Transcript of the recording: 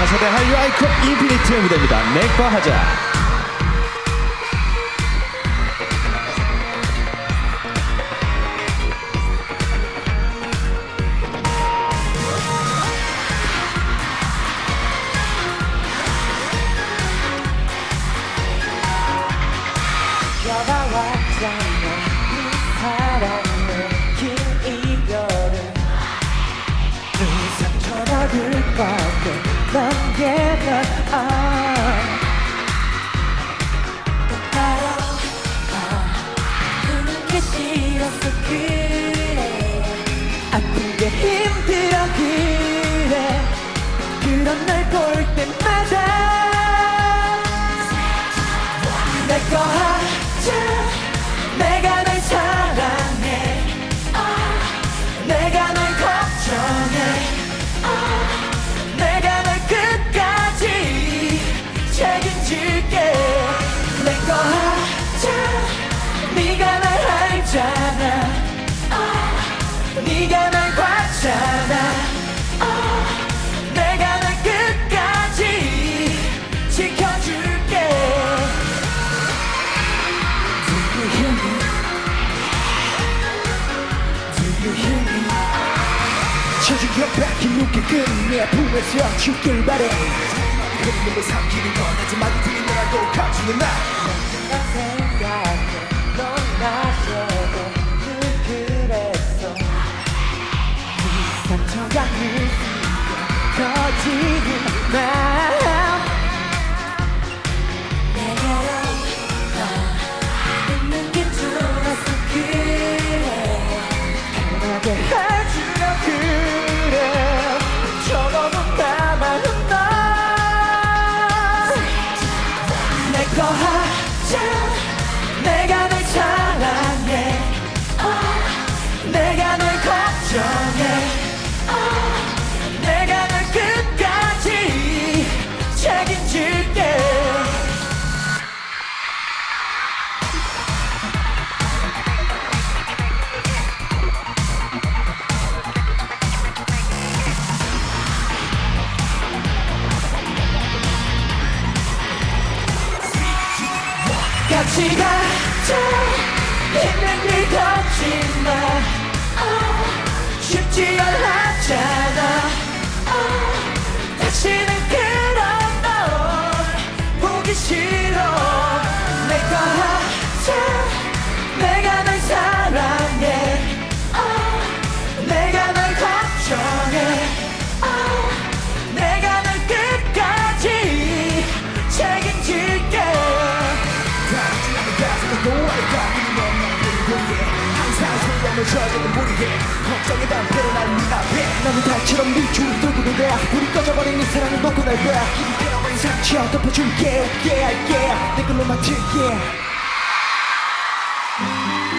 4세대 한류 아이콘 인피니트의 무대입니다. 내꺼 하자. 비가 왔 힘들어 그래. 그런 날 볼 때마다 내거 하자 내가 책임질게. 내거 하자. 네가 날 알잖아. 아, 네가 날 봤잖아. 아, 내가 널 끝까지 지켜줄게. Do you hear me? Do you hear me? 쳐준 벽밖에 눈길 끄는 내 품에서 죽길 바래 흐름을 삼키는 건 하지만 너라고 감추는 나나 생각해 넌 나에게 늘 그랬어 네 상처가 느끼게 커지는 마음 내게로 와 있는 게 좋아서 그래. 편하게 가자. 힘든 일 걷지 저주는 무리해 걱정의 담배로 난네 앞에 나는 달처럼 네 줄을 들고 노래 우리 꺼져버린 이 사랑을 놓고 날 거야. 이리 베어버린 상처 덮어줄게 yeah yeah 내 걸로 맡을게